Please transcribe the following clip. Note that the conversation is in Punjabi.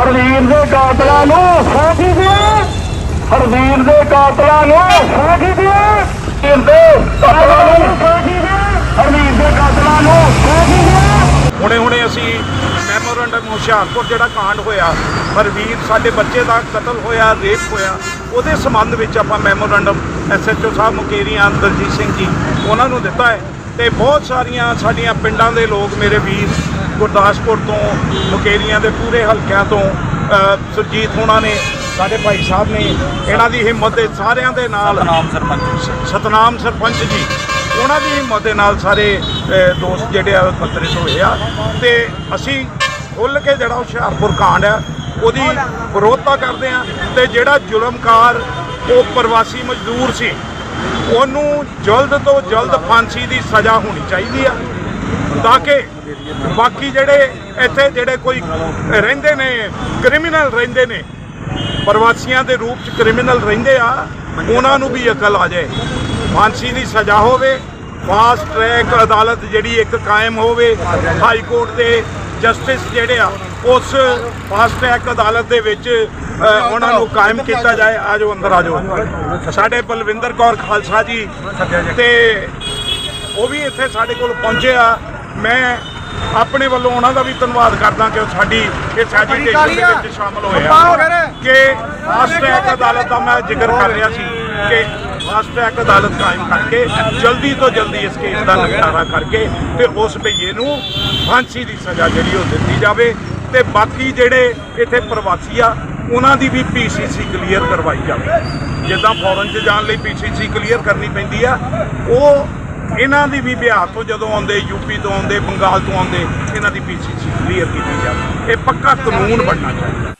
ਹਰਵੀਰ ਦੇ ਕਾਤਲਾਂ ਨੂੰ ਫਾਂਸੀ ਦਿਓ। ਹਰਵੀਰ ਦੇ ਕਾਤਲਾਂ ਨੂੰ ਫਾਂਸੀ ਦਿਓ। ਹਰਵੀਰ ਕਾਤਲਾਂ ਨੂੰ ਫਾਂਸੀ ਦਿਓ। ਹਰਵੀਰ ਦੇ ਕਾਤਲਾਂ ਨੂੰ ਫਾਂਸੀ ਦਿਓ। ਹੁਣੇ ਹੁਣੇ ਅਸੀਂ ਮੈਮੋਰੰਡਮ ਹੁਸ਼ਿਆਰਪੁਰ ਜਿਹੜਾ ਕਾਂਡ ਹੋਇਆ, ਹਰਵੀਰ ਸਾਡੇ ਬੱਚੇ ਦਾ ਕਤਲ ਹੋਇਆ, ਰੇਪ ਹੋਇਆ, ਉਹਦੇ ਸੰਬੰਧ ਵਿੱਚ ਆਪਾਂ ਮੈਮੋਰੰਡਮ ਐਸਐਚਓ ਸਾਹਿਬ ਮੁਕੇਰੀਆਂ, ਦਲਜੀਤ ਸਿੰਘ ਜੀ, ਉਹਨਾਂ ਨੂੰ ਦਿੱਤਾ ਹੈ। ਤੇ ਬਹੁਤ ਸਾਰੀਆਂ ਸਾਡੀਆਂ ਪਿੰਡਾਂ ਦੇ ਲੋਕ ਮੇਰੇ ਵੀਰ ਗੁਰਦਾਸਪੁਰ ਤੋਂ ਮੁਕੇਰੀਆਂ ਦੇ ਪੂਰੇ ਹਲਕਿਆਂ ਤੋਂ ਸੁਰਜੀਤ ਹੋਣਾ ਨੇ ਸਾਡੇ ਭਾਈ ਸਾਹਿਬ ਨੇ ਇਹਨਾਂ ਦੀ ਹਿੰਮਤ ਦੇ ਸਾਰਿਆਂ ਦੇ ਨਾਲ ਨਾਮ ਸਰਪੰਚ ਸਤਨਾਮ ਸਰਪੰਚ ਜੀ। ਉਹਨਾਂ ਦੀ ਹਿੰਮਤ ਦੇ ਨਾਲ ਸਾਰੇ ਦੋਸਤ ਜਿਹੜੇ ਆ ਇਕੱਤਰਿਤ ਹੋਏ ਆ। ਤੇ ਅਸੀਂ ਖੁੱਲ ਕੇ ਜਿਹੜਾ ਹੁਸ਼ਿਆਰਪੁਰ ਕਾਂਡ ਆ ਉਹਦੀ ਵਿਰੋਧਤਾ ਕਰਦੇ ਆ। ਤੇ ਜਿਹੜਾ ਜ਼ੁਲਮਕਾਰ ਉਹ ਪ੍ਰਵਾਸੀ ਮਜ਼ਦੂਰ ਸੀ ਉਹਨੂੰ ਜਲਦ ਤੋਂ ਜਲਦ ਫਾਂਸੀ ਦੀ ਸਜ਼ਾ ਹੋਣੀ ਚਾਹੀਦੀ ਆ ਤਾਂ ਕਿ ਬਾਕੀ ਜਿਹੜੇ ਇੱਥੇ ਜਿਹੜੇ ਕੋਈ ਰਹਿੰਦੇ ਨੇ ਕ੍ਰਿਮੀਨਲ ਰਹਿੰਦੇ ਨੇ, ਪ੍ਰਵਾਸੀਆਂ ਦੇ ਰੂਪ ਚ ਕ੍ਰਿਮੀਨਲ ਰਹਿੰਦੇ ਆ, ਉਹਨਾਂ ਨੂੰ ਵੀ ਅਕਲ ਆ ਜਾਏ। ਫਾਂਸੀ ਦੀ ਸਜ਼ਾ ਹੋਵੇ ਫਾਸਟ ਟਰੈਕ ਅਦਾਲਤ ਜਿਹੜੀ ਇੱਕ ਕਾਇਮ ਹੋਵੇ ਹਾਈ ਕੋਰਟ ਦੇ ਜਸਟਿਸ ਜਿਹੜੇ ਆ, ਉਸ ਫਾਸਟ ਟਰੈਕ ਅਦਾਲਤ ਦੇ ਵਿੱਚ ਉਹਨਾਂ ਨੂੰ ਕਾਇਮ ਕੀਤਾ ਜਾਏ। ਆਜੋ ਅੰਦਰ ਆਜੋ ਸਾਡੇ ਬਲਵਿੰਦਰ ਕੌਰ ਖਾਲਸਾ ਜੀ ਤੇ ਉਹ ਵੀ ਇੱਥੇ ਸਾਡੇ ਕੋਲ ਪਹੁੰਚੇ ਆ। ਮੈਂ ਆਪਣੇ ਵੱਲੋਂ ਉਹਨਾਂ ਦਾ ਵੀ ਧੰਨਵਾਦ ਕਰਦਾ ਕਿ ਸਾਡੀ ਇਸ ਐਜੀਟੇਸ਼ਨ ਦੇ ਵਿੱਚ ਸ਼ਾਮਲ ਹੋਏ ਆ। ਕਿ ਫਾਸਟ ਟਰੈਕ ਅਦਾਲਤ ਦਾ ਮੈਂ ਜ਼ਿਕਰ ਕਰ ਰਿਹਾ ਸੀ ਕਿ ਫਾਸਟ ਟਰੈਕ ਅਦਾਲਤ ਕਾਇਮ ਕਰਕੇ ਜਲਦੀ ਤੋਂ ਜਲਦੀ ਇਸ ਕੇਸ ਦਾ ਨਿਪਟਾਰਾ ਕਰਕੇ ਤੇ ਉਸ ਭਈਏ ਨੂੰ ਫਾਂਸੀ ਦੀ ਸਜ਼ਾ ਜਿਹੜੀ ਉਹ ਦਿੱਤੀ ਜਾਵੇ ਤੇ ਬਾਕੀ ਜਿਹੜੇ ਇੱਥੇ ਪ੍ਰਵਾਸੀ ਆ ਉਹਨਾਂ ਦੀ ਵੀ ਪੀਸੀਸੀ ਕਲੀਅਰ ਕਰਵਾਈ ਜਾਵੇ। ਜਿੱਦਾਂ ਫੋਰਨ 'ਚ ਜਾਣ ਲਈ ਪੀਸੀਸੀ ਕਲੀਅਰ ਕਰਨੀ ਪੈਂਦੀ ਆ ਉਹ ਇਹਨਾਂ ਦੀ ਵੀ ਬਿਹਾਰ ਤੋਂ ਜਦੋਂ ਆਉਂਦੇ ਯੂਪੀ ਤੋਂ ਆਉਂਦੇ, ਬੰਗਾਲ ਤੋਂ ਆਉਂਦੇ, ਇਹਨਾਂ ਦੀ ਪੀਸੀਸੀ ਕਲੀਅਰ ਕੀਤੀ ਜਾਵੇ। ਇਹ ਪੱਕਾ ਕਾਨੂੰਨ ਬਣਨਾ ਚਾਹੀਦਾ।